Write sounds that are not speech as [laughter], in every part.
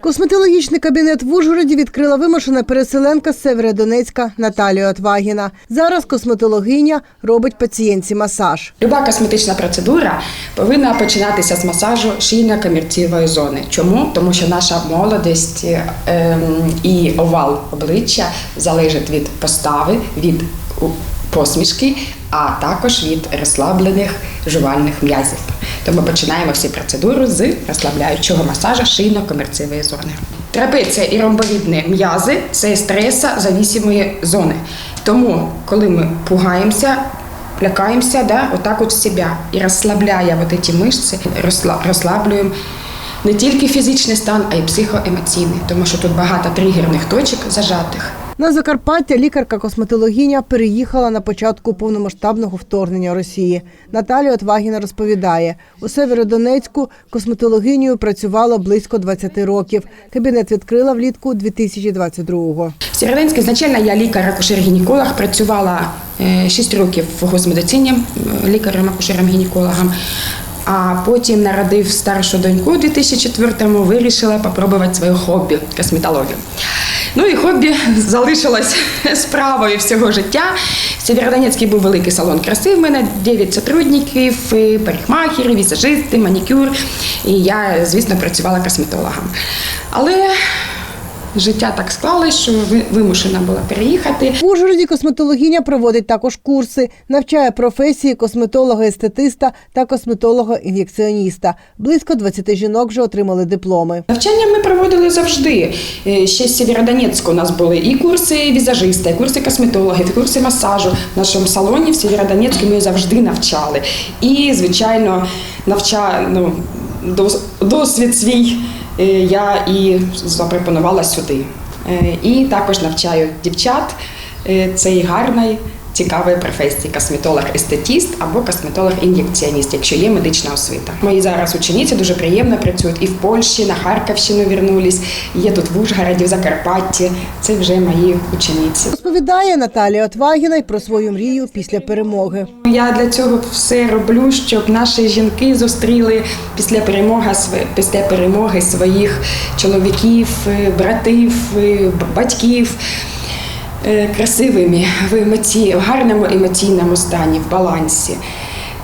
Косметологічний кабінет в Ужгороді відкрила вимушена переселенка з Северодонецька Наталія Отвагіна. Зараз косметологиня робить пацієнтці масаж. Люба косметична процедура повинна починатися з масажу шийно-комірцевої зони. Чому? Тому що наша молодість ем, і овал обличчя залежить від постави, від посмішки, а також від розслаблених жувальних м'язів. Тому починаємо всі процедури з розслабляючого масажу шийно-комірцевої зони. Трапеція і ромбовідні м'язи це стресозависимі зони. Тому, коли ми пугаємося, лякаемся, да, вот так вот в себя. І розслабляя вот эти мышцы, розсла- розслаблюємо не тільки фізичний стан, а й психоемоційний, тому що тут багато тригерних точок зажатих. На Закарпаття лікарка-косметологиня переїхала на початку повномасштабного вторгнення Росії. Наталія Отвагіна розповідає, у Северодонецьку косметологинею працювала близько 20 років. Кабінет відкрила влітку 2022-го. В Сєвєродонецьку ізначально я лікар-акушер-гінеколог, працювала 6 років в госмедицині е, лікарем-акушером-гінекологом. А потім народив старшу доньку у 2004-му, вирішила попробувати своє хобі косметологію. Ну і хобі залишилось [laughs] справою всього життя. В Сєвєродонецькій був великий салон краси. В мене 9 сотрудників, парикмахерів, візажисти, манікюр. І я, звісно, працювала косметологом. Але життя так склалось, що ви- вимушена була переїхати. В Ужгороді косметологиня проводить також курси, навчає професії косметолога-естетиста та косметолога-ін'єкціоніста. Близько 20 жінок вже отримали дипломи. Навчання ми проводили завжди. Е, Ще з Сєвєродонецьку у нас були і курси візажиста, і курси косметологів, і курси масажу. В нашому салоні в Сєвєродонецьку ми завжди навчали. І, звичайно, навча, ну, досвід свій я і запропонувала сюди. Е, І також навчаю дівчат цей цієї гарної. Цікавої професії косметолог-естетіст або косметолог-ін'єкціоніст, якщо є медична освіта. Мої зараз учениці дуже приємно працюють і в Польщі, на Харківщину вернулись, є тут в Ужгороді, в Закарпатті. Це вже мої учениці. Розповідає Наталія Отвагіна й про свою мрію після перемоги. Я для цього все роблю, щоб наші жінки зустріли після перемоги після перемоги своїх чоловіків, братів, батьків. Е, Красивими в емоці... в гарному емоційному стані, в балансі,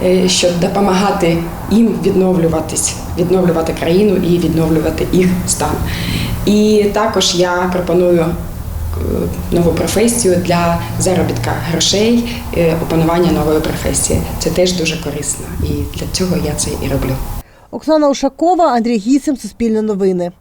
е, щоб допомагати їм відновлюватись, відновлювати країну і відновлювати їх стан. І також я пропоную е, нову професію для заробітка грошей, опанування нової професії. Це теж дуже корисно. І для цього я це і роблю. Оксана Ушакова, Андрій Гісим, Суспільне новини.